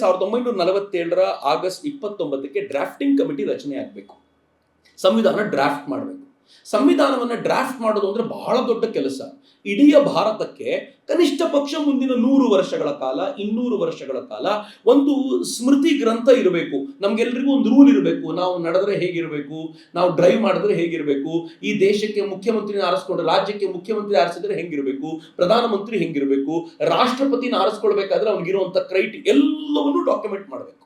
ಸಾವಿರದ ಒಂಬೈನೂರ ನಲವತ್ತೇಳರ ಆಗಸ್ಟ್ ಇಪ್ಪತ್ತೊಂಬತ್ತಕ್ಕೆ ಡ್ರಾಫ್ಟಿಂಗ್ ಕಮಿಟಿ ರಚನೆ ಆಗಬೇಕು ಸಂವಿಧಾನ ಡ್ರಾಫ್ಟ್ ಮಾಡಬೇಕು. ಸಂವಿಧಾನವನ್ನು ಡ್ರಾಫ್ಟ್ ಮಾಡೋದು ಅಂದ್ರೆ ಬಹಳ ದೊಡ್ಡ ಕೆಲಸ. ಇಡೀ ಭಾರತಕ್ಕೆ ಕನಿಷ್ಠ ಪಕ್ಷ ಮುಂದಿನ ನೂರು ವರ್ಷಗಳ ಕಾಲ, ಇನ್ನೂರು ವರ್ಷಗಳ ಕಾಲ ಒಂದು ಸ್ಮೃತಿ ಗ್ರಂಥ ಇರಬೇಕು. ನಮ್ಗೆಲ್ರಿಗೂ ಒಂದು ರೂಲ್ ಇರಬೇಕು. ನಾವು ನಡೆದ್ರೆ ಹೇಗಿರಬೇಕು? ನಾವು ಡ್ರೈವ್ ಮಾಡಿದ್ರೆ ಹೇಗಿರಬೇಕು? ಈ ದೇಶಕ್ಕೆ ಮುಖ್ಯಮಂತ್ರಿನ ಆರಿಸ್ಕೊಂಡ್ರೆ ರಾಜ್ಯಕ್ಕೆ ಮುಖ್ಯಮಂತ್ರಿ ಆರಿಸಿದ್ರೆ ಹೆಂಗಿರಬೇಕು? ಪ್ರಧಾನಮಂತ್ರಿ ಹೆಂಗಿರಬೇಕು? ರಾಷ್ಟ್ರಪತಿನ ಆರಿಸ್ಕೊಳ್ಬೇಕಾದ್ರೆ ಅವ್ನಿಗಿರುವಂತ ಕ್ರೈಟ್ ಎಲ್ಲವನ್ನೂ ಡಾಕ್ಯುಮೆಂಟ್ ಮಾಡಬೇಕು.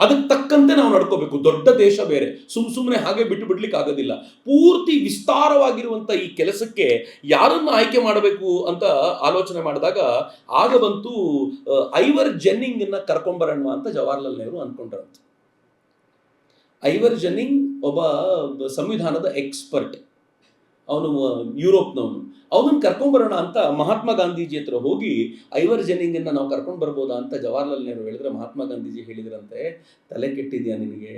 ಅದಕ್ಕೆ ತಕ್ಕಂತೆ ನಾವು ನಡ್ಕೋಬೇಕು. ದೊಡ್ಡ ದೇಶ ಬೇರೆ. ಸುಮ್ ಸುಮ್ಮನೆ ಹಾಗೆ ಬಿಟ್ಟು ಬಿಡ್ಲಿಕ್ಕೆ ಆಗೋದಿಲ್ಲ. ಪೂರ್ತಿ ವಿಸ್ತಾರವಾಗಿರುವಂತ ಈ ಕೆಲಸಕ್ಕೆ ಯಾರನ್ನು ಆಯ್ಕೆ ಮಾಡಬೇಕು ಅಂತ ಆಲೋಚನೆ ಮಾಡಿದಾಗ ಆಗ ಬಂತು ಐವರ್ ಜೆನ್ನಿಂಗ್ ಅನ್ನ ಕರ್ಕೊಂಬರೋಣ ಅಂತ ಜವಾಹರ್ಲಾಲ್ ನೆಹರು ಅನ್ಕೊಂಡ್ರಂತೆ. ಐವರ್ ಜೆನ್ನಿಂಗ್ ಒಬ್ಬ ಸಂವಿಧಾನದ ಎಕ್ಸ್ಪರ್ಟ್. ಅವನು ಯುರೋಪ್ನವನು. ಅವನನ್ನು ಕರ್ಕೊಂಬರೋಣ ಅಂತ ಮಹಾತ್ಮ ಗಾಂಧೀಜಿ ಹತ್ರ ಹೋಗಿ ಐವರ್ ಜೆನ್ನಿಂಗನ್ನ ನಾವು ಕರ್ಕೊಂಡು ಬರ್ಬೋದಾ ಅಂತ ಜವಾಹರ್ಲಾಲ್ ನೆಹರು ಹೇಳಿದ್ರೆ ಮಹಾತ್ಮ ಗಾಂಧೀಜಿ ಹೇಳಿದ್ರಂತೆ, ತಲೆ ಕೆಟ್ಟಿದ್ಯಾ ನಿನಗೆ?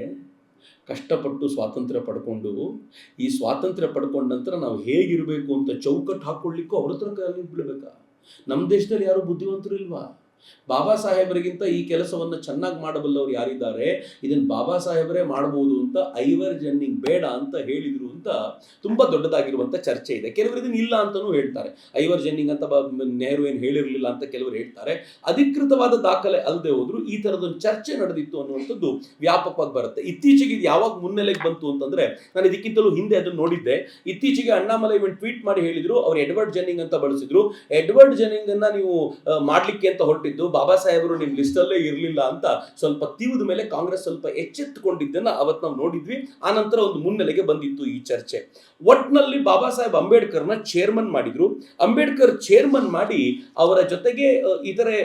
ಕಷ್ಟಪಟ್ಟು ಸ್ವಾತಂತ್ರ್ಯ ಪಡ್ಕೊಂಡು, ಈ ಸ್ವಾತಂತ್ರ್ಯ ಪಡ್ಕೊಂಡ ನಂತರ ನಾವು ಹೇಗಿರಬೇಕು ಅಂತ ಚೌಕಟ್ಟು ಹಾಕೊಳ್ಳಿಕ್ಕೂ ಅವ್ರ ಹತ್ರ ಬಿಡ್ಬೇಕಾ ನಮ್ಮ ದೇಶದಲ್ಲಿ ಯಾರು ಬುದ್ಧಿವಂತರು ಇಲ್ವಾ? ಬಾಬಾ ಸಾಹೇಬರಿಗಿಂತ ಈ ಕೆಲಸವನ್ನು ಚೆನ್ನಾಗಿ ಮಾಡಬಲ್ಲವರು ಯಾರಿದ್ದಾರೆ? ಇದನ್ನು ಬಾಬಾ ಸಾಹೇಬರೇ ಮಾಡಬಹುದು ಅಂತ ಐವರ್ ಜನ್ನಿಂಗ್ ಬೇಡ ಅಂತ ಹೇಳಿದ್ರು ಅಂತ ತುಂಬಾ ದೊಡ್ಡದಾಗಿರುವಂತ ಚರ್ಚೆ ಇದೆ. ಕೆಲವರು ಇದನ್ನ ಇಲ್ಲ ಅಂತಾನೂ ಹೇಳ್ತಾರೆ. ಐವರ್ ಜನ್ನಿಂಗ್ ಅಂತ ನೆಹರು ಏನು ಹೇಳಿರಲಿಲ್ಲ ಅಂತ ಕೆಲವರು ಹೇಳ್ತಾರೆ. ಅಧಿಕೃತವಾದ ದಾಖಲೆ ಅಲ್ಲದೆ ಹೋದ್ರು ಈ ತರದೊಂದು ಚರ್ಚೆ ನಡೆದಿತ್ತು ಅನ್ನುವಂಥದ್ದು ವ್ಯಾಪಕವಾಗಿ ಬರುತ್ತೆ. ಇತ್ತೀಚೆಗೆ ಇದು ಯಾವಾಗ ಮುನ್ನೆಲೆಗೆ ಬಂತು ಅಂತಂದ್ರೆ ನಾನು ಇದಕ್ಕಿಂತಲೂ ಹಿಂದೆ ಅದನ್ನು ನೋಡಿದ್ದೆ. ಇತ್ತೀಚೆಗೆ ಅಣ್ಣಾಮಲೈ ಟ್ವೀಟ್ ಮಾಡಿ ಹೇಳಿದ್ರು, ಅವ್ರು ಎಡ್ವರ್ಡ್ ಜೆನ್ನಿಂಗ್ ಅಂತ ಬಳಸಿದ್ರು. ಎಡ್ವರ್ಡ್ ಜೆನ್ನಿಂಗ್ ಅನ್ನ ನೀವು ಮಾಡ್ಲಿಕ್ಕೆ ಅಂತ ಹೊರಟಿದ್ದು ಬಾಬಾ ಸಾಹೇಬರು ನಿಮ್ ಲಿಸ್ಟಲ್ಲೇ ಇರಲಿಲ್ಲ ಅಂತ ಸ್ವಲ್ಪ ತೀವ್ರದ ಮೇಲೆ ಕಾಂಗ್ರೆಸ್ ಸ್ವಲ್ಪ ಎಚ್ಚೆತ್ತುಕೊಂಡಿದ್ದನ್ನ ಅವತ್ತು ನಾವು ನೋಡಿದ್ವಿ. ಆ ನಂತರ ಒಂದು ಮುನ್ನೆಲೆಗೆ ಬಂದಿತ್ತು ಈ ಚರ್ಚೆ. ಒಟ್ನಲ್ಲಿ ಬಾಬಾ ಸಾಹೇಬ್ ಅಂಬೇಡ್ಕರ್ನ ಚೇರ್ಮನ್ ಮಾಡಿದ್ರು. ಅಂಬೇಡ್ಕರ್ ಚೇರ್ಮನ್ ಮಾಡಿ ಅವರ ಜೊತೆಗೆ ಇತರೆ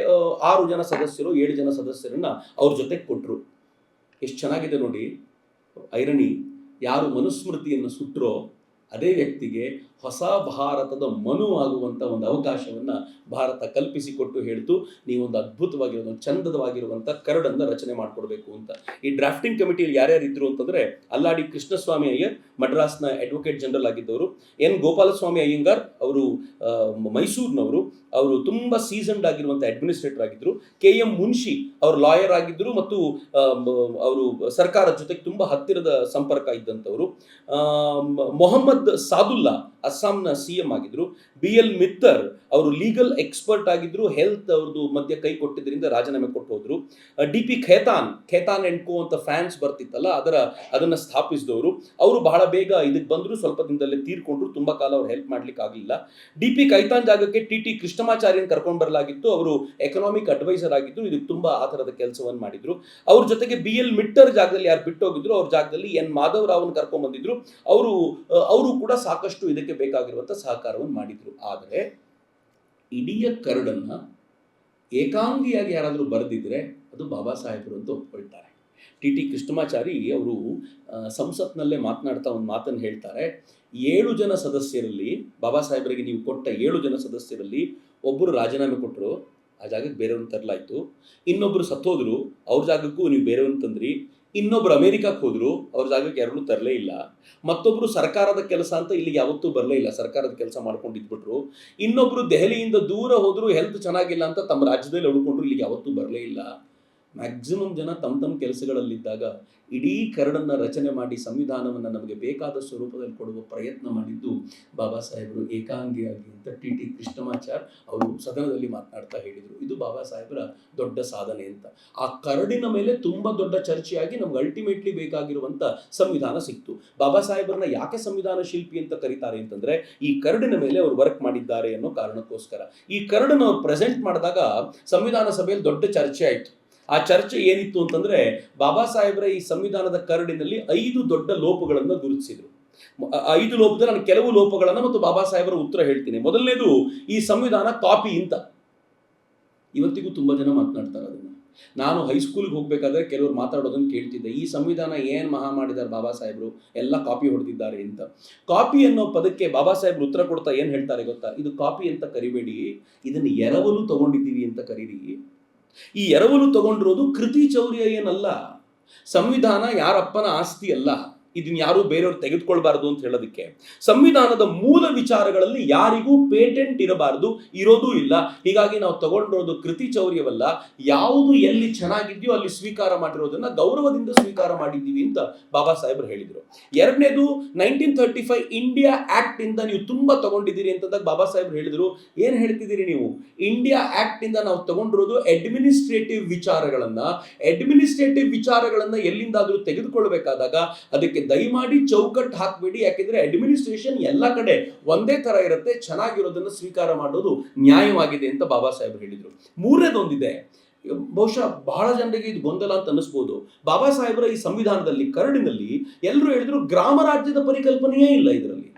ಆರು ಜನ ಸದಸ್ಯರು, ಏಳು ಜನ ಸದಸ್ಯರನ್ನ ಅವ್ರ ಜೊತೆಗೆ ಕೊಟ್ರು. ಎಷ್ಟು ಚೆನ್ನಾಗಿದೆ ನೋಡಿ. ಐರಣಿ, ಯಾರು ಮನುಸ್ಮೃತಿಯನ್ನು ಸುಟ್ಟರೋ ಅದೇ ವ್ಯಕ್ತಿಗೆ ಹೊಸ ಭಾರತದ ಮನು ಆಗುವಂಥ ಒಂದು ಅವಕಾಶವನ್ನ ಭಾರತ ಕಲ್ಪಿಸಿಕೊಟ್ಟು ಹೇಳ್ತು, ನೀವೊಂದು ಅದ್ಭುತವಾಗಿರೋ ಕರಡನ್ನು ಕರಡನ್ನ ರಚನೆ ಮಾಡಿಕೊಡ್ಬೇಕು ಅಂತ. ಈ ಡ್ರಾಫ್ಟಿಂಗ್ ಕಮಿಟಿಯಲ್ಲಿ ಯಾರ್ಯಾರು ಇದ್ರು ಅಂತಂದರೆ, ಅಲ್ಲಾಡಿ ಕೃಷ್ಣಸ್ವಾಮಿ ಅಯ್ಯರ್, ಮಡ್ರಾಸ್ನ ಅಡ್ವೊಕೇಟ್ ಜನರಲ್ ಆಗಿದ್ದವರು, ಎನ್ ಗೋಪಾಲಸ್ವಾಮಿ ಅಯ್ಯಂಗಾರ್ ಅವರು ಮೈಸೂರಿನವರು, ಅವರು ತುಂಬ ಸೀಸನ್ಡ್ ಆಗಿರುವಂಥ ಅಡ್ಮಿನಿಸ್ಟ್ರೇಟರ್ ಆಗಿದ್ದರು ಕೆ ಎಂ ಮುನ್ಶಿ ಅವರು ಲಾಯರ್ ಆಗಿದ್ದರು ಮತ್ತು ಅವರು ಸರ್ಕಾರದ ಜೊತೆಗೆ ತುಂಬ ಹತ್ತಿರದ ಸಂಪರ್ಕ ಇದ್ದಂಥವರು ಮೊಹಮ್ಮದ್ ಸಾದುಲ್ಲಾ ಅಸ್ಸಾಂನ ಸಿ ಎಂ ಆಗಿದ್ರು. ಬಿ ಎಲ್ ಮಿತ್ತರ್ ಅವರು ಲೀಗಲ್ ಎಕ್ಸ್ಪರ್ಟ್ ಆಗಿದ್ರು. ಹೆಲ್ತ್ ಅವ್ರದ್ದು ಮಧ್ಯೆ ಕೈ ಕೊಟ್ಟಿದ್ರಿಂದ ರಾಜೀನಾಮೆ ಕೊಟ್ಟು ಹೋದ್ರು. D P Khaitan Khaitan and Co ಅಂತ ಫ್ಯಾನ್ಸ್ ಬರ್ತಿತ್ತಲ್ಲ, ಅದರ ಅದನ್ನ ಸ್ಥಾಪಿಸಿದವರು. ಅವರು ಬಹಳ ಬೇಗ ಇದಕ್ಕೆ ಬಂದ್ರು, ಸ್ವಲ್ಪ ದಿನದಲ್ಲೇ ತೀರ್ಕೊಂಡ್ರು. ತುಂಬಾ ಕಾಲ ಅವ್ರು ಹೆಲ್ಪ್ ಮಾಡ್ಲಿಕ್ಕೆ ಆಗಲಿಲ್ಲ. ಡಿ ಪಿ ಕೈತಾನ್ ಜಾಗಕ್ಕೆ ಟಿ ಟಿ ಕೃಷ್ಣಮಾಚಾರ್ಯನ್ ಕರ್ಕೊಂಡು ಬರಲಾಗಿತ್ತು. ಅವರು ಎಕನಾಮಿಕ್ ಅಡ್ವೈಸರ್ ಆಗಿದ್ರು. ಇದಕ್ಕೆ ತುಂಬಾ ಆ ಥರದ ಕೆಲಸವನ್ನು ಮಾಡಿದ್ರು. ಅವ್ರ ಜೊತೆಗೆ ಬಿ ಎಲ್ ಮಿಟ್ಟರ್ ಜಾಗದಲ್ಲಿ ಯಾರು ಬಿಟ್ಟೋಗಿದ್ರು, ಅವ್ರ ಜಾಗದಲ್ಲಿ ಎನ್ ಮಾಧವ್ ರಾವ್ನ ಕರ್ಕೊಂಡ್ ಬಂದಿದ್ರು. ಅವರು ಅವರು ಕೂಡ ಸಾಕಷ್ಟು ಇದಕ್ಕೆ ಬೇಕಾಗಿರುವಂತ ಸಹಕಾರವನ್ನು ಮಾಡಿದ್ರು. ಆದರೆ ಇಡೀ ಕರಡನ್ನ ಏಕಾಂಗಿಯಾಗಿ ಯಾರಾದರೂ ಬರೆದಿದ್ರೆ ಅದು ಬಾಬಾ ಸಾಹೇಬರು ಅಂತ ಒಪ್ಕೊಳ್ತಾರೆ. ಟಿ ಟಿ ಕೃಷ್ಣಮಾಚಾರಿ ಅವರು ಸಂಸತ್ನಲ್ಲೇ ಮಾತನಾಡ್ತಾ ಒಂದು ಮಾತನ್ನು ಹೇಳ್ತಾರೆ. ಏಳು ಜನ ಸದಸ್ಯರಲ್ಲಿ ಬಾಬಾ ಸಾಹೇಬರಿಗೆ ನೀವು ಕೊಟ್ಟ ಏಳು ಜನ ಸದಸ್ಯರಲ್ಲಿ ಒಬ್ಬರು ರಾಜೀನಾಮೆ ಕೊಟ್ಟರು ಆ ಜಾಗಕ್ಕೆ ಬೇರೆಯವ್ರನ್ನ ತರಲಾಯಿತು. ಇನ್ನೊಬ್ಬರು ಸತ್ತೋದ್ರು, ಅವ್ರ ಜಾಗಕ್ಕೂ ನೀವು ಬೇರೆಯವ್ರನ್ನ ತಂದ್ರಿ. ಇನ್ನೊಬ್ರು ಅಮೆರಿಕಕ್ಕೆ ಹೋದ್ರು, ಅವ್ರ ಜಾಗಕ್ಕೆ ಯಾರನ್ನೂ ತರಲೇ ಇಲ್ಲ. ಮತ್ತೊಬ್ರು ಸರ್ಕಾರದ ಕೆಲಸ ಅಂತ ಇಲ್ಲಿಗೆ ಯಾವತ್ತೂ ಬರಲೇ ಇಲ್ಲ. ಸರ್ಕಾರದ ಕೆಲಸ ಮಾಡ್ಕೊಂಡು ಇದ್ಬಿಟ್ರು ಇನ್ನೊಬ್ರು ದೆಹಲಿಯಿಂದ ದೂರ ಹೋದ್ರು, ಹೆಲ್ತ್ ಚೆನ್ನಾಗಿಲ್ಲ ಅಂತ ತಮ್ಮ ರಾಜ್ಯದಲ್ಲಿ ಉಳ್ಕೊಂಡ್ರು ಇಲ್ಲಿಗೆ ಯಾವತ್ತೂ ಬರಲೇ ಇಲ್ಲ. ಮ್ಯಾಕ್ಸಿಮಮ್ ಜನ ತಮ್ಮ ತಮ್ಮ ಕೆಲಸಗಳಲ್ಲಿದ್ದಾಗ ಇಡೀ ಕರಡನ್ನ ರಚನೆ ಮಾಡಿ ಸಂವಿಧಾನವನ್ನು ನಮಗೆ ಬೇಕಾದ ಸ್ವರೂಪದಲ್ಲಿ ಕೊಡುವ ಪ್ರಯತ್ನ ಮಾಡಿದ್ದು ಬಾಬಾ ಸಾಹೇಬರು ಏಕಾಂಗಿಯಾಗಿ ಅಂತ ಟಿ ಟಿ ಕೃಷ್ಣಮಾಚಾರ್ ಅವರು ಸದನದಲ್ಲಿ ಮಾತನಾಡ್ತಾ ಹೇಳಿದರು. ಇದು ಬಾಬಾ ಸಾಹೇಬರ ದೊಡ್ಡ ಸಾಧನೆ ಅಂತ. ಆ ಕರಡಿನ ಮೇಲೆ ತುಂಬಾ ದೊಡ್ಡ ಚರ್ಚೆಯಾಗಿ ನಮ್ಗೆ ಅಲ್ಟಿಮೇಟ್ಲಿ ಬೇಕಾಗಿರುವಂತ ಸಂವಿಧಾನ ಸಿಕ್ತು. ಬಾಬಾ ಸಾಹೇಬರನ್ನ ಯಾಕೆ ಸಂವಿಧಾನ ಶಿಲ್ಪಿ ಅಂತ ಕರೀತಾರೆ ಅಂತಂದ್ರೆ ಈ ಕರಡಿನ ಮೇಲೆ ಅವರು ವರ್ಕ್ ಮಾಡಿದ್ದಾರೆ ಅನ್ನೋ ಕಾರಣಕ್ಕೋಸ್ಕರ. ಈ ಕರಡನ್ನು ಅವ್ರು ಪ್ರೆಸೆಂಟ್ ಮಾಡಿದಾಗ ಸಂವಿಧಾನ ಸಭೆಯಲ್ಲಿ ದೊಡ್ಡ ಚರ್ಚೆ ಆಯಿತು. ಆ ಚರ್ಚೆ ಏನಿತ್ತು ಅಂತಂದ್ರೆ ಬಾಬಾ ಸಾಹೇಬ್ರ ಈ ಸಂವಿಧಾನದ ಕರಡಿನಲ್ಲಿ ಐದು ದೊಡ್ಡ ಲೋಪಗಳನ್ನು ಗುರುತಿಸಿದರು. ಐದು ಲೋಪದಲ್ಲಿ ನಾನು ಕೆಲವು ಲೋಪಗಳನ್ನು ಮತ್ತು ಬಾಬಾ ಸಾಹೇಬರ ಉತ್ತರ ಹೇಳ್ತೀನಿ. ಮೊದಲನೇದು ಈ ಸಂವಿಧಾನ ಕಾಪಿ ಅಂತ. ಇವತ್ತಿಗೂ ತುಂಬಾ ಜನ ಮಾತನಾಡ್ತಾರೆ ಅದನ್ನು. ನಾನು ಹೈಸ್ಕೂಲ್ಗೆ ಹೋಗ್ಬೇಕಾದ್ರೆ ಕೆಲವರು ಮಾತಾಡೋದನ್ನು ಕೇಳ್ತಿದ್ದೆ. ಈ ಸಂವಿಧಾನ ಏನ್ ಮಹಾ ಮಾಡಿದ್ದಾರೆ ಬಾಬಾ ಸಾಹೇಬರು? ಎಲ್ಲ ಕಾಪಿ ಹೊಡೆದಿದ್ದಾರೆ ಅಂತ. ಕಾಪಿ ಅನ್ನೋ ಪದಕ್ಕೆ ಬಾಬಾ ಸಾಹೇಬ್ರು ಉತ್ತರ ಕೊಡ್ತಾ ಏನು ಹೇಳ್ತಾರೆ ಗೊತ್ತಾ? ಇದು ಕಾಪಿ ಅಂತ ಕರಿಬೇಡಿ. ಇದನ್ನ ಎರವಲು ತಗೊಂಡಿದ್ದೀವಿ ಅಂತ ಕರೀರಿ. ಈ ಎರವಲು ತಗೊಂಡಿರೋದು ಕೃತಿ ಚೌರ್ಯ ಏನಲ್ಲ ಸಂವಿಧಾನ ಯಾರಪ್ಪನ ಆಸ್ತಿ ಅಲ್ಲ. ಇದನ್ನ ಯಾರು ಬೇರೆಯವ್ರು ತೆಗೆದುಕೊಳ್ಬಾರ್ದು ಅಂತ ಹೇಳೋದಕ್ಕೆ. ಸಂವಿಧಾನದ ಮೂಲ ವಿಚಾರಗಳಲ್ಲಿ ಯಾರಿಗೂ ಪೇಟೆಂಟ್ ಇರಬಾರದು, ಇರೋದೂ ಇಲ್ಲ. ಹೀಗಾಗಿ ನಾವು ತಗೊಂಡಿರೋದು ಕೃತಿ ಚೌರ್ಯವಲ್ಲ, ಯಾವುದು ಎಲ್ಲಿ ಚೆನ್ನಾಗಿದೆಯೋ ಅಲ್ಲಿ ಸ್ವೀಕಾರ ಮಾಡಿರೋದನ್ನ ಗೌರವದಿಂದ ಸ್ವೀಕಾರ ಮಾಡಿದ್ದೀವಿ ಅಂತ ಬಾಬಾ ಸಾಹೇಬರು ಹೇಳಿದರು. ಎರಡನೇದು nineteen thirty five India act ಇಂದ ನೀವು ತುಂಬಾ ತಗೊಂಡಿದ್ದೀರಿ ಅಂತಂದಾಗ ಬಾಬಾ ಸಾಹೇಬ್ರು ಹೇಳಿದ್ರು. ಏನ್ ಹೇಳ್ತಿದ್ದೀರಿ ನೀವು? ಇಂಡಿಯಾ ಆಕ್ಟ್ ಇಂದ ನಾವು ತಗೊಂಡಿರೋದು ಅಡ್ಮಿನಿಸ್ಟ್ರೇಟಿವ್ ವಿಚಾರಗಳನ್ನ ಅಡ್ಮಿನಿಸ್ಟ್ರೇಟಿವ್ ವಿಚಾರಗಳನ್ನ ಎಲ್ಲಿಂದಾದ್ರೂ ತೆಗೆದುಕೊಳ್ಬೇಕಾದಾಗ ಅದಕ್ಕೆ ದಯಮಾಡಿ ಚೌಕಟ್ಟು ಹಾಕ್ಬೇಡಿ. ಯಾಕೆಂದ್ರೆ ಅಡ್ಮಿನಿಸ್ಟ್ರೇಷನ್ ಎಲ್ಲ ಕಡೆ ಒಂದೇ ತರ ಇರುತ್ತೆ. ಚೆನ್ನಾಗಿರೋದನ್ನ ಸ್ವೀಕಾರ ಮಾಡೋದು ನ್ಯಾಯವಾಗಿದೆ ಅಂತ ಬಾಬಾ ಸಾಹೇಬ್ ಹೇಳಿದ್ರು. ಮೂರನೇದೊಂದಿದೆ, ಬಹುಶಃ ಬಹಳ ಜನರಿಗೆ ಇದು ಗೊಂದಲ ಅಂತ ಅನ್ನಿಸ್ಬೋದು. ಬಾಬಾ ಸಾಹೇಬರ ಈ ಸಂವಿಧಾನದಲ್ಲಿ, ಕರಡಿನಲ್ಲಿ ಎಲ್ಲರೂ ಹೇಳಿದ್ರು ಗ್ರಾಮ ರಾಜ್ಯದ ಪರಿಕಲ್ಪನೆಯೇ ಇಲ್ಲ ಇದರಲ್ಲಿ.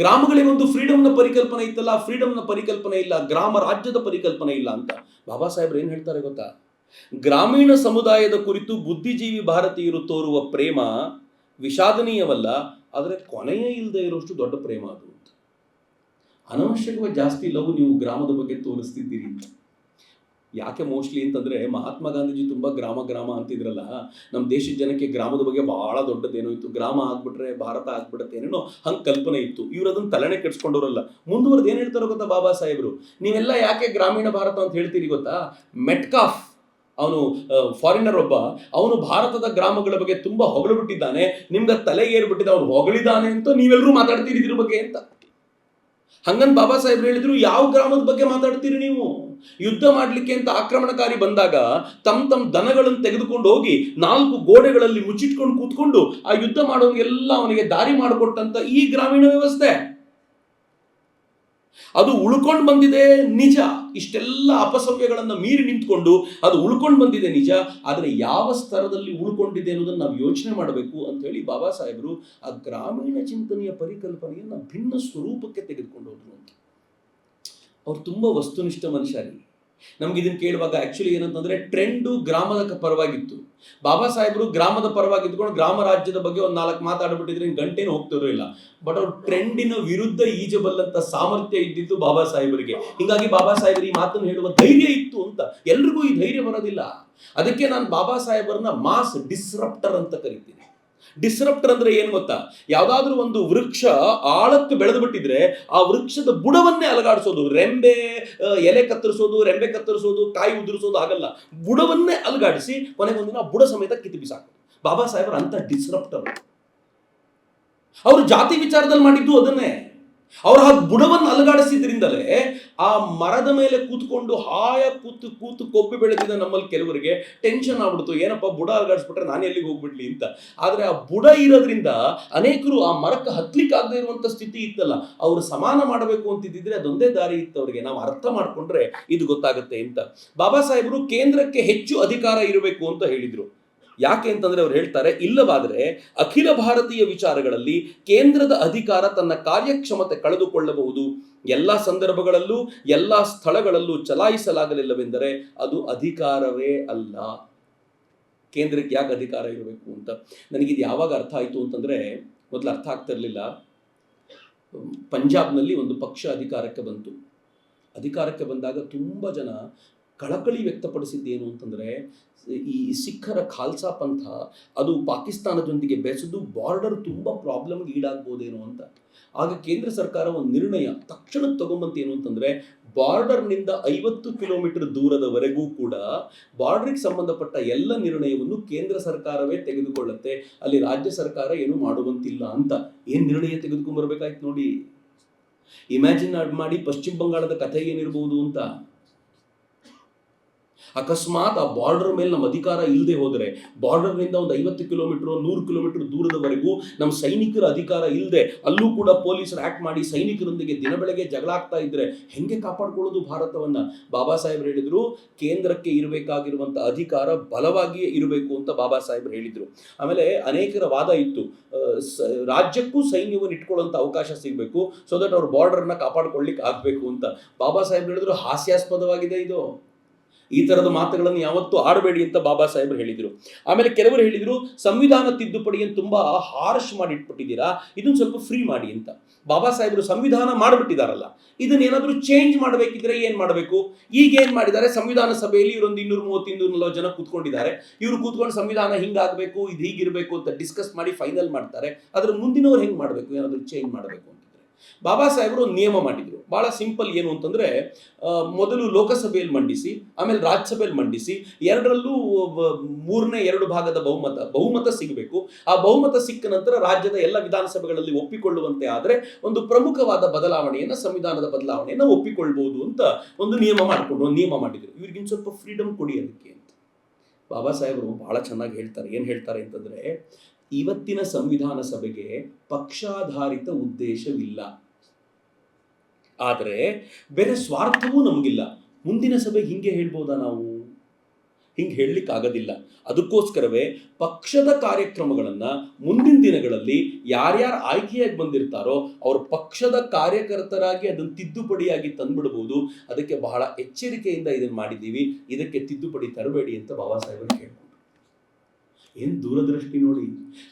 ಗ್ರಾಮಗಳಿಗೆ ಒಂದು ಫ್ರೀಡಮ್ನ ಪರಿಕಲ್ಪನೆ ಇತ್ತಲ್ಲ ಫ್ರೀಡಮ್ನ ಪರಿಕಲ್ಪನೆ ಇಲ್ಲ, ಗ್ರಾಮ ರಾಜ್ಯದ ಪರಿಕಲ್ಪನೆ ಇಲ್ಲ ಅಂತ. ಬಾಬಾ ಸಾಹೇಬ್ರು ಏನ್ ಹೇಳ್ತಾರೆ ಗೊತ್ತಾ? ಗ್ರಾಮೀಣ ಸಮುದಾಯದ ಕುರಿತು ಬುದ್ಧಿಜೀವಿ ಭಾರತೀಯರು ತೋರುವ ಪ್ರೇಮ ವಿಷಾದನೀಯವಲ್ಲ, ಆದರೆ ಕೊನೆಯೇ ಇಲ್ಲದೆ ಇರೋಷ್ಟು ದೊಡ್ಡ ಪ್ರೇಮ ಅದು ಅನವಶ್ಯಕವಾಗಿ ಜಾಸ್ತಿ ಲವ್ ನೀವು ಗ್ರಾಮದ ಬಗ್ಗೆ ತೋರಿಸ್ತಿದ್ದೀರಿ. ಅಂತ ಯಾಕೆ ಮೋಸ್ಟ್ಲಿ ಅಂತಂದ್ರೆ ಮಹಾತ್ಮ ಗಾಂಧೀಜಿ ತುಂಬಾ ಗ್ರಾಮ ಗ್ರಾಮ ಅಂತಿದ್ರಲ್ಲ ನಮ್ಮ ದೇಶದ ಜನಕ್ಕೆ ಗ್ರಾಮದ ಬಗ್ಗೆ ಬಹಳ ದೊಡ್ಡದೇನೋ ಇತ್ತು. ಗ್ರಾಮ ಆಗ್ಬಿಟ್ರೆ, ಭಾರತ ಆಗ್ಬಿಡುತ್ತೆ, ಏನೇನೋ ಹಂಗೆ ಕಲ್ಪನೆ ಇತ್ತು. ಇವ್ರು ಅದನ್ನ ತಲೆನೆ ಕೆಡ್ಸ್ಕೊಂಡವ್ರಲ್ಲ. ಮುಂದುವರೆದು ಏನು ಹೇಳ್ತಾರೋ ಗೊತ್ತಾ ಬಾಬಾ ಸಾಹೇಬ್ರು? ನೀವೆಲ್ಲ ಯಾಕೆ ಗ್ರಾಮೀಣ ಭಾರತ ಅಂತ ಹೇಳ್ತೀರಿ ಗೊತ್ತಾ? ಮೆಟ್ಕಾಫ್. ಅವನು ಫಾರಿನರ್ ಒಬ್ಬ, ಅವನು ಭಾರತದ ಗ್ರಾಮಗಳ ಬಗ್ಗೆ ತುಂಬಾ ಹೊಗಳು ಬಿಟ್ಟಿದ್ದಾನೆ ನಿಮ್ಗೆ ತಲೆಗೆ ಏರ್ಬಿಟ್ಟಿದ್ದ ಅವನು ಹೊಗಳಿದ್ದಾನೆ ಅಂತ ನೀವೆಲ್ಲರೂ ಮಾತಾಡ್ತೀರಿ ಇದ್ರ ಬಗ್ಗೆ ಅಂತ. ಹಂಗನ್ ಬಾಬಾ ಸಾಹೇಬ್ರು ಹೇಳಿದ್ರು, ಯಾವ ಗ್ರಾಮದ ಬಗ್ಗೆ ಮಾತಾಡ್ತೀರಿ ನೀವು? ಯುದ್ಧ ಮಾಡ್ಲಿಕ್ಕೆ ಅಂತ ಆಕ್ರಮಣಕಾರಿ ಬಂದಾಗ ತಮ್ಮ ತಮ್ಮ ದನಗಳನ್ನು ತೆಗೆದುಕೊಂಡು ಹೋಗಿ ನಾಲ್ಕು ಗೋಡೆಗಳಲ್ಲಿ ಮುಚ್ಚಿಟ್ಕೊಂಡು ಕೂತ್ಕೊಂಡು ಆ ಯುದ್ಧ ಮಾಡೋನಿಗೆಲ್ಲ ಅವನಿಗೆ ದಾರಿ ಮಾಡಿಕೊಟ್ಟಂತ ಈ ಗ್ರಾಮೀಣ ವ್ಯವಸ್ಥೆ. ಅದು ಉಳ್ಕೊಂಡು ಬಂದಿದೆ ನಿಜ. ಇಷ್ಟೆಲ್ಲ ಅಪಸವ್ಯಗಳನ್ನು ಮೀರಿ ನಿಂತ್ಕೊಂಡು ಅದು ಉಳ್ಕೊಂಡು ಬಂದಿದೆ ನಿಜ. ಆದರೆ ಯಾವ ಸ್ತರದಲ್ಲಿ ಉಳ್ಕೊಂಡಿದೆ ಅನ್ನೋದನ್ನು ನಾವು ಯೋಚನೆ ಮಾಡಬೇಕು ಅಂತ ಹೇಳಿ ಬಾಬಾ ಸಾಹೇಬರು ಆ ಗ್ರಾಮೀಣ ಚಿಂತನೆಯ ಪರಿಕಲ್ಪನೆಯನ್ನ ಭಿನ್ನ ಸ್ವರೂಪಕ್ಕೆ ತೆಗೆದುಕೊಂಡು ಹೋದರು ಅಂತ. ಅವ್ರು ತುಂಬಾ ವಸ್ತುನಿಷ್ಠ ಮನುಷ್ಯ ರೀ. ನಮ್ಗೆ ಇದನ್ನ ಕೇಳುವಾಗ ಆಕ್ಚುಲಿ ಏನಂತಂದ್ರೆ ಟ್ರೆಂಡು ಗ್ರಾಮದ ಪರವಾಗಿತ್ತು. ಬಾಬಾ ಸಾಹೇಬರು ಗ್ರಾಮದ ಪರವಾಗಿದ್ದುಕೊಂಡು ಗ್ರಾಮ ರಾಜ್ಯದ ಬಗ್ಗೆ ಒಂದು ನಾಲ್ಕು ಮಾತಾಡ್ಬಿಟ್ಟಿದ್ರೆ ಗಂಟೆನೂ ಹೋಗ್ತಿರೋ ಇಲ್ಲ. ಬಟ್ ಅವ್ರು ಟ್ರೆಂಡಿನ ವಿರುದ್ಧ ಈಜಬಲ್ಲಂತ ಸಾಮರ್ಥ್ಯ ಇದ್ದಿದ್ದು ಬಾಬಾ ಸಾಹೇಬರಿಗೆ. ಹೀಗಾಗಿ ಬಾಬಾ ಸಾಹೇಬರು ಈ ಮಾತನ್ನು ಹೇಳುವ ಧೈರ್ಯ ಇತ್ತು ಅಂತ. ಎಲ್ರಿಗೂ ಈ ಧೈರ್ಯ ಬರೋದಿಲ್ಲ. ಅದಕ್ಕೆ ನಾನು ಬಾಬಾ ಸಾಹೇಬರನ್ನ ಮಾಸ್ ಡಿಸ್ರಪ್ಟರ್ ಅಂತ ಕರಿತೀನಿ. ಡಿಸ್ರಪ್ಟರ್ ಅಂದ್ರೆ ಏನ್ ಗೊತ್ತಾ? ಯಾವ್ದಾದ್ರೂ ಒಂದು ವೃಕ್ಷ ಆಳಕ್ಕೆ ಬೆಳೆದು ಬಿಟ್ಟಿದ್ರೆ ಆ ವೃಕ್ಷದ ಬುಡವನ್ನೇ ಅಲಗಾಡಿಸೋದು. ರೆಂಬೆ ಎಲೆ ಕತ್ತರಿಸೋದು, ರೆಂಬೆ ಕತ್ತರಿಸೋದು, ಕಾಯಿ ಉದುರಿಸೋದು ಆಗಲ್ಲ ಬುಡವನ್ನೇ ಅಲಗಾಡಿಸಿ ಕೊನೆಗೆ ಒಂದಿನ ಬುಡ ಸಮೇತ ಕಿತ್ತು ಬಿಸಾಕು ಬಾಬಾ ಸಾಹೇಬ್ರ ಅಂತ ಡಿಸ್ರಪ್ಟರ್ ಅವರು ಜಾತಿ ವಿಚಾರದಲ್ಲಿ ಮಾಡಿದ್ದು ಅದನ್ನೇ. ಅವರು ಆ ಬುಡವನ್ನು ಅಲುಗಾಡಿಸಿದ್ರಿಂದಲೇ ಆ ಮರದ ಮೇಲೆ ಕೂತ್ಕೊಂಡು ಹಾಯ ಕೂತು ಕೂತು ಕೊಬ್ಬಿ ಬೆಳೆದಿದ್ದ ನಮ್ಮಲ್ಲಿ ಕೆಲವರಿಗೆ ಟೆನ್ಷನ್ ಆಗ್ಬಿಡ್ತು. ಏನಪ್ಪ ಬುಡ ಅಲುಗಾಡಿಸ್ಬಿಟ್ರೆ ನಾನು ಎಲ್ಲಿಗೆ ಹೋಗ್ಬಿಡ್ಲಿ ಅಂತ. ಆದ್ರೆ ಆ ಬುಡ ಇರೋದ್ರಿಂದ ಅನೇಕರು ಆ ಮರಕ್ಕೆ ಹತ್ಲಿಕ್ಕೆ ಆಗದೆ ಇರುವಂತ ಸ್ಥಿತಿ ಇತ್ತಲ್ಲ. ಅವರು ಸಮಾನ ಮಾಡಬೇಕು ಅಂತಿದ್ದಿದ್ರೆ ಅದೊಂದೇ ದಾರಿ ಇತ್ತು ಅವರಿಗೆ. ನಾವು ಅರ್ಥ ಮಾಡ್ಕೊಂಡ್ರೆ ಇದು ಗೊತ್ತಾಗುತ್ತೆ ಅಂತ. ಬಾಬಾ ಸಾಹೇಬರು ಕೇಂದ್ರಕ್ಕೆ ಹೆಚ್ಚು ಅಧಿಕಾರ ಇರಬೇಕು ಅಂತ ಹೇಳಿದ್ರು. ಯಾಕೆ ಅಂತಂದ್ರೆ ಅವ್ರು ಹೇಳ್ತಾರೆ, ಇಲ್ಲವಾದರೆ ಅಖಿಲ ಭಾರತೀಯ ವಿಚಾರಗಳಲ್ಲಿ ಕೇಂದ್ರದ ಅಧಿಕಾರ ತನ್ನ ಕಾರ್ಯಕ್ಷಮತೆ ಕಳೆದುಕೊಳ್ಳಬಹುದು. ಎಲ್ಲ ಸಂದರ್ಭಗಳಲ್ಲೂ, ಎಲ್ಲ ಸ್ಥಳಗಳಲ್ಲೂ ಚಲಾಯಿಸಲಾಗಲಿಲ್ಲವೆಂದರೆ ಅದು ಅಧಿಕಾರವೇ ಅಲ್ಲ. ಕೇಂದ್ರಕ್ಕೆ ಯಾಕೆ ಅಧಿಕಾರ ಇರಬೇಕು ಅಂತ? ನನಗಿದು ಯಾವಾಗ ಅರ್ಥ ಆಯಿತು ಅಂತಂದ್ರೆ, ಮೊದಲು ಅರ್ಥ ಆಗ್ತಿರ್ಲಿಲ್ಲ ಪಂಜಾಬ್ನಲ್ಲಿ ಒಂದು ಪಕ್ಷ ಅಧಿಕಾರಕ್ಕೆ ಬಂತು. ಅಧಿಕಾರಕ್ಕೆ ಬಂದಾಗ ತುಂಬ ಜನ ಕಳಕಳಿ ವ್ಯಕ್ತಪಡಿಸಿದ್ದೇನು ಅಂತಂದರೆ, ಈ ಸಿಖ್ಖರ ಖಾಲ್ಸಾ ಪಂಥ ಅದು ಪಾಕಿಸ್ತಾನದೊಂದಿಗೆ ಬೆಸೆದು ಬಾರ್ಡರ್ ತುಂಬ ಪ್ರಾಬ್ಲಮ್ಗೆ ಈಡಾಗ್ಬೋದೇನೋ ಅಂತ. ಆಗ ಕೇಂದ್ರ ಸರ್ಕಾರ ಒಂದು ನಿರ್ಣಯ ತಕ್ಷಣ ತಗೊಂಬಂತೇನು ಅಂತಂದ್ರೆ ಬಾರ್ಡರ್ನಿಂದ ಐವತ್ತು ಕಿಲೋಮೀಟರ್ ದೂರದವರೆಗೂ ಕೂಡ ಬಾರ್ಡರ್ಗೆ ಸಂಬಂಧಪಟ್ಟ ಎಲ್ಲ ನಿರ್ಣಯವನ್ನು ಕೇಂದ್ರ ಸರ್ಕಾರವೇ ತೆಗೆದುಕೊಳ್ಳುತ್ತೆ, ಅಲ್ಲಿ ರಾಜ್ಯ ಸರ್ಕಾರ ಏನು ಮಾಡುವಂತಿಲ್ಲ ಅಂತ. ಏನು ನಿರ್ಣಯ ತೆಗೆದುಕೊಂಡ್ಬರ್ಬೇಕಾಯ್ತು ನೋಡಿ. ಇಮ್ಯಾಜಿನ್ ಮಾಡಿ ಪಶ್ಚಿಮ ಬಂಗಾಳದ ಕಥೆ ಏನಿರ್ಬೋದು ಅಂತ. ಅಕಸ್ಮಾತ್ ಆ ಬಾರ್ಡರ್ ಮೇಲೆ ನಮ್ಮ ಅಧಿಕಾರ ಇಲ್ಲದೆ ಹೋದರೆ ಬಾರ್ಡರ್ನಿಂದ ಒಂದು ಐವತ್ತು ಕಿಲೋಮೀಟರ್ ನೂರು ಕಿಲೋಮೀಟರ್ ದೂರದವರೆಗೂ ನಮ್ಮ ಸೈನಿಕರ ಅಧಿಕಾರ ಇಲ್ಲದೆ ಅಲ್ಲೂ ಕೂಡ ಪೊಲೀಸರು ಆಕ್ಟ್ ಮಾಡಿ ಸೈನಿಕರೊಂದಿಗೆ ದಿನ ಬೆಳಗ್ಗೆ ಜಗಳ ಆಗ್ತಾ ಇದ್ರೆ ಹೆಂಗೆ ಕಾಪಾಡ್ಕೊಳ್ಳೋದು ಭಾರತವನ್ನ? ಬಾಬಾ ಸಾಹೇಬ್ರು ಹೇಳಿದ್ರು, ಕೇಂದ್ರಕ್ಕೆ ಇರಬೇಕಾಗಿರುವಂಥ ಅಧಿಕಾರ ಬಲವಾಗಿಯೇ ಇರಬೇಕು ಅಂತ ಬಾಬಾ ಸಾಹೇಬ್ರು ಹೇಳಿದ್ರು. ಆಮೇಲೆ ಅನೇಕರ ವಾದ ಇತ್ತು. ರಾಜ್ಯಕ್ಕೂ ಸೈನ್ಯವನ್ನು ಇಟ್ಕೊಳ್ಳೋಂಥ ಅವಕಾಶ ಸಿಗಬೇಕು ಸೊ ದಟ್ ಅವ್ರ ಬಾರ್ಡರ್ನ ಕಾಪಾಡ್ಕೊಳ್ಳಿಕ್ಕೆ ಆಗಬೇಕು ಅಂತ. ಬಾಬಾ ಸಾಹೇಬ್ ಹೇಳಿದ್ರು, ಹಾಸ್ಯಾಸ್ಪದವಾಗಿದೆ ಇದು. ಈ ತರದ ಮಾತುಗಳನ್ನು ಯಾವತ್ತೂ ಆಡಬೇಡಿ ಅಂತ ಬಾಬಾ ಸಾಹೇಬರು ಹೇಳಿದರು. ಆಮೇಲೆ ಕೆಲವರು ಹೇಳಿದರು, ಸಂವಿಧಾನ ತಿದ್ದುಪಡಿಯನ್ನು ತುಂಬಾ ಹಾರ್ಶ್ ಮಾಡಿ ಇಟ್ಬಿಟ್ಟಿದ್ದೀರಾ ಇದನ್ನ ಸ್ವಲ್ಪ ಫ್ರೀ ಮಾಡಿ ಅಂತ. ಬಾಬಾ ಸಾಹೇಬರು ಸಂವಿಧಾನ ಮಾಡಿಬಿಟ್ಟಿದಾರಲ್ಲ, ಇದನ್ನ ಏನಾದರೂ ಚೇಂಜ್ ಮಾಡಬೇಕಿದ್ರೆ ಏನ್ ಮಾಡಬೇಕು? ಈಗ ಏನ್ ಮಾಡಿದ್ದಾರೆ? ಸಂವಿಧಾನ ಸಭೆಯಲ್ಲಿ ಇವರೊಂದು ಇನ್ನೂರು ಮೂವತ್ತು, ಇನ್ನೂರು ನಲವತ್ತು ಜನ ಕೂತ್ಕೊಂಡಿದ್ದಾರೆ. ಇವರು ಕೂತ್ಕೊಂಡು ಸಂವಿಧಾನ ಹಿಂಗಾಗಬೇಕು, ಇದು ಹೀಗಿರಬೇಕು ಅಂತ ಡಿಸ್ಕಸ್ ಮಾಡಿ ಫೈನಲ್ ಮಾಡ್ತಾರೆ. ಅದ್ರ ಮುಂದಿನವ್ರು ಹೆಂಗ್ ಮಾಡಬೇಕು? ಏನಾದರೂ ಚೇಂಜ್ ಮಾಡಬೇಕು ಬಾಬಾ ಸಾಹೇಬರು ನಿಯಮ ಮಾಡಿದ್ರು. ಬಹಳ ಸಿಂಪಲ್ ಏನು ಅಂತಂದ್ರೆ ಮೊದಲು ಲೋಕಸಭೆಯಲ್ಲಿ ಮಂಡಿಸಿ, ಆಮೇಲೆ ರಾಜ್ಯಸಭೆಯಲ್ಲಿ ಮಂಡಿಸಿ, ಎರಡರಲ್ಲೂ ಮೂರನೇ ಎರಡು ಭಾಗದ ಬಹುಮತ ಬಹುಮತ ಸಿಗಬೇಕು. ಆ ಬಹುಮತ ಸಿಕ್ಕ ನಂತರ ರಾಜ್ಯದ ಎಲ್ಲ ವಿಧಾನಸಭೆಗಳಲ್ಲಿ ಒಪ್ಪಿಕೊಳ್ಳುವಂತೆ ಆದರೆ ಒಂದು ಪ್ರಮುಖವಾದ ಬದಲಾವಣೆಯನ್ನು, ಸಂವಿಧಾನದ ಬದಲಾವಣೆಯನ್ನು ಒಪ್ಪಿಕೊಳ್ಬಹುದು ಅಂತ ಒಂದು ನಿಯಮ ಮಾಡಿಕೊಂಡು, ಒಂದು ನಿಯಮ ಮಾಡಿದ್ರು. ಇವ್ರಿಗಿನ್ ಸ್ವಲ್ಪ ಫ್ರೀಡಮ್ ಕೊಡಿ ಅದಕ್ಕೆ ಬಾಬಾ ಸಾಹೇಬರು ಬಹಳ ಚೆನ್ನಾಗಿ ಹೇಳ್ತಾರೆ. ಏನು ಹೇಳ್ತಾರೆ ಅಂತಂದ್ರೆ ಇವತ್ತಿನ ಸಂವಿಧಾನ ಸಭೆಗೆ ಪಕ್ಷಾಧಾರಿತ ಉದ್ದೇಶವಿಲ್ಲ. ಆದರೆ ಬೇರೆ ಸ್ವಾರ್ಥವೂ ನಮಗಿಲ್ಲ. ಮುಂದಿನ ಸಭೆ ಹಿಂಗೆ ಹೇಳ್ಬೋದಾ ನಾವು? ಹಿಂಗೆ ಹೇಳಲಿಕ್ಕೆ ಆಗೋದಿಲ್ಲ. ಅದಕ್ಕೋಸ್ಕರವೇ ಪಕ್ಷದ ಕಾರ್ಯಕ್ರಮಗಳನ್ನು ಮುಂದಿನ ದಿನಗಳಲ್ಲಿ ಯಾರ್ಯಾರು ಆಯ್ಕೆಯಾಗಿ ಬಂದಿರ್ತಾರೋ ಅವ್ರ ಪಕ್ಷದ ಕಾರ್ಯಕರ್ತರಾಗಿ ಅದನ್ನು ತಿದ್ದುಪಡಿಯಾಗಿ ತಂದ್ಬಿಡ್ಬೋದು. ಅದಕ್ಕೆ ಬಹಳ ಎಚ್ಚರಿಕೆಯಿಂದ ಇದನ್ನು ಮಾಡಿದ್ದೀವಿ. ಇದಕ್ಕೆ ತಿದ್ದುಪಡಿ ತರಬೇಡಿ ಅಂತ ಬಾಬಾ ಸಾಹೇಬರು ಕೇಳ್ಕೊಂಡ್ರು. ಏನು ದೂರದೃಷ್ಟಿ ನೋಡಿ?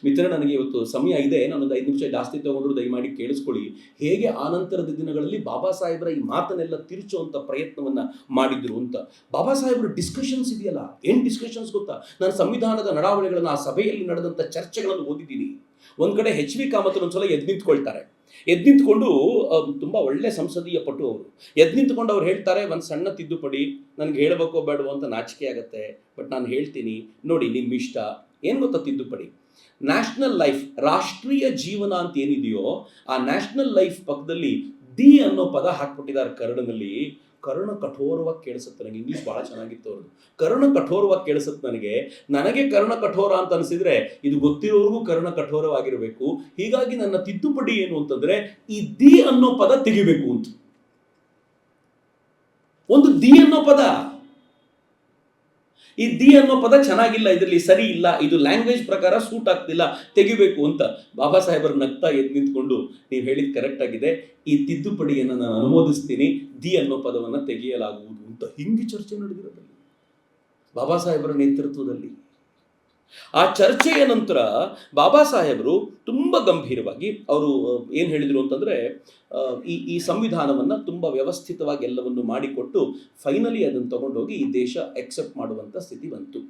ಮಿತ್ರ ನನಗೆ ಇವತ್ತು ಸಮಯ ಇದೆ. ನಾನೊಂದು ಐದು ನಿಮಿಷ ಜಾಸ್ತಿ ತಗೊಂಡ್ರು ದಯಮಾಡಿ ಕೇಳಿಸ್ಕೊಳ್ಳಿ. ಹೇಗೆ ಆನಂತರದ ದಿನಗಳಲ್ಲಿ ಬಾಬಾ ಸಾಹೇಬರ ಈ ಮಾತನ್ನೆಲ್ಲ ತಿರುಚುವಂಥ ಪ್ರಯತ್ನವನ್ನ ಮಾಡಿದ್ರು ಅಂತ. ಬಾಬಾ ಸಾಹೇಬರ ಡಿಸ್ಕಷನ್ಸ್ ಇದೆಯಲ್ಲ? ಏನ್ ಡಿಸ್ಕಷನ್ಸ್ ಗೊತ್ತಾ? ನಾನು ಸಂವಿಧಾನದ ನಡಾವಳಿಗಳನ್ನು ಆ ಸಭೆಯಲ್ಲಿ ನಡೆದಂತ ಚರ್ಚೆಗಳನ್ನು ಓದಿದ್ದೀನಿ. ಒಂದು ಕಡೆ ಎಚ್ ವಿ ಕಾಮತ್ ಒಂದ್ಸಲ ಎದ್ ನಿಂತ್ಕೊಳ್ತಾರೆ. ಎದ್ ನಿಂತ್ಕೊಂಡು ತುಂಬ ತುಂಬಾ ಒಳ್ಳೆ ಸಂಸದೀಯ ಪಟು ಅವರು. ಎದ್ ನಿಂತ್ಕೊಂಡು ಅವ್ರು ಹೇಳ್ತಾರೆ, ಒಂದು ಸಣ್ಣ ತಿದ್ದುಪಡಿ. ನನಗೆ ಹೇಳಬೇಕೋ ಬೇಡವೋ ಅಂತ ನಾಚಿಕೆ ಆಗುತ್ತೆ. ಬಟ್ ನಾನು ಹೇಳ್ತೀನಿ. ನೋಡಿ ನಿಮ್ಮ ಇಷ್ಟ ಏನು ಗೊತ್ತಾ ತಿದ್ದುಪಡಿ? ನ್ಯಾಷನಲ್ ಲೈಫ್ ರಾಷ್ಟ್ರೀಯ ಜೀವನ ಅಂತ ಏನಿದೆಯೋ, ಆ ನ್ಯಾಷನಲ್ ಲೈಫ್ ಪಕ್ಕದಲ್ಲಿ ದಿ ಅನ್ನೋ ಪದ ಹಾಕ್ಬಿಟ್ಟಿದ್ದಾರೆ ಕರ್ಣದಲ್ಲಿ ಕರ್ಣ ಕಠೋರವಾಗಿ ಕೇಳಿಸುತ್ತೆ ನನಗೆ ಇಂಗ್ಲಿಷ್ ಬಹಳ ಚೆನ್ನಾಗಿತ್ತು ಅವ್ರದ್ದು. ಕರ್ಣ ಕಠೋರವಾಗಿ ಕೇಳಿಸುತ್ತೆ ನನಗೆ. ನನಗೆ ಕರ್ಣ ಕಠೋರ ಅಂತ ಅನಿಸಿದ್ರೆ ಇದು ಗೊತ್ತಿರೋರ್ಗೂ ಕರ್ಣ ಕಠೋರವಾಗಿರಬೇಕು. ಹೀಗಾಗಿ ನನ್ನ ತಿದ್ದುಪಡಿ ಏನು ಅಂತಂದ್ರೆ, ಈ ದಿ ಅನ್ನೋ ಪದ ತೆಗಿಬೇಕು ಅಂತ. ಒಂದು ದಿ ಅನ್ನೋ ಪದ. ಈ ದಿ ಅನ್ನೋ ಪದ ಚೆನ್ನಾಗಿಲ್ಲ, ಇದರಲ್ಲಿ ಸರಿ ಇಲ್ಲ, ಇದು ಲ್ಯಾಂಗ್ವೇಜ್ ಪ್ರಕಾರ ಸೂಟ್ ಆಗ್ತಿಲ್ಲ, ತೆಗಿಬೇಕು ಅಂತ ಬಾಬಾ ಸಾಹೇಬರು ನಗ್ತಾ ಎದ್ದು ನಿಂತ್ಕೊಂಡು ನೀವು ಹೇಳಿದ್ ಕರೆಕ್ಟ್ ಆಗಿದೆ. ಈ ತಿದ್ದುಪಡಿಯನ್ನು ನಾನು ಅನುಮೋದಿಸ್ತೀನಿ, ದಿ ಅನ್ನೋ ಪದವನ್ನು ತೆಗೆಯಲಾಗುವುದು ಅಂತ ಹಿಂಗೆ ಚರ್ಚೆ ನಡೆದಿರೋದಲ್ಲಿ ಬಾಬಾ ಸಾಹೇಬರ ನೇತೃತ್ವದಲ್ಲಿ ಆ ಚರ್ಚೆಯ ನಂತರ ಬಾಬಾ ಸಾಹೇಬರು ತುಂಬ ಗಂಭೀರವಾಗಿ ಅವರು ಏನು ಹೇಳಿದರು ಅಂತಂದರೆ ಈ ಈ ಸಂವಿಧಾನವನ್ನು ತುಂಬ ವ್ಯವಸ್ಥಿತವಾಗಿ ಎಲ್ಲವನ್ನು ಮಾಡಿಕೊಟ್ಟು ಫೈನಲಿ ಅದನ್ನು ತಗೊಂಡೋಗಿ ಈ ದೇಶ ಎಕ್ಸೆಪ್ಟ್ ಮಾಡುವಂಥ ಸ್ಥಿತಿ ಬಂತು.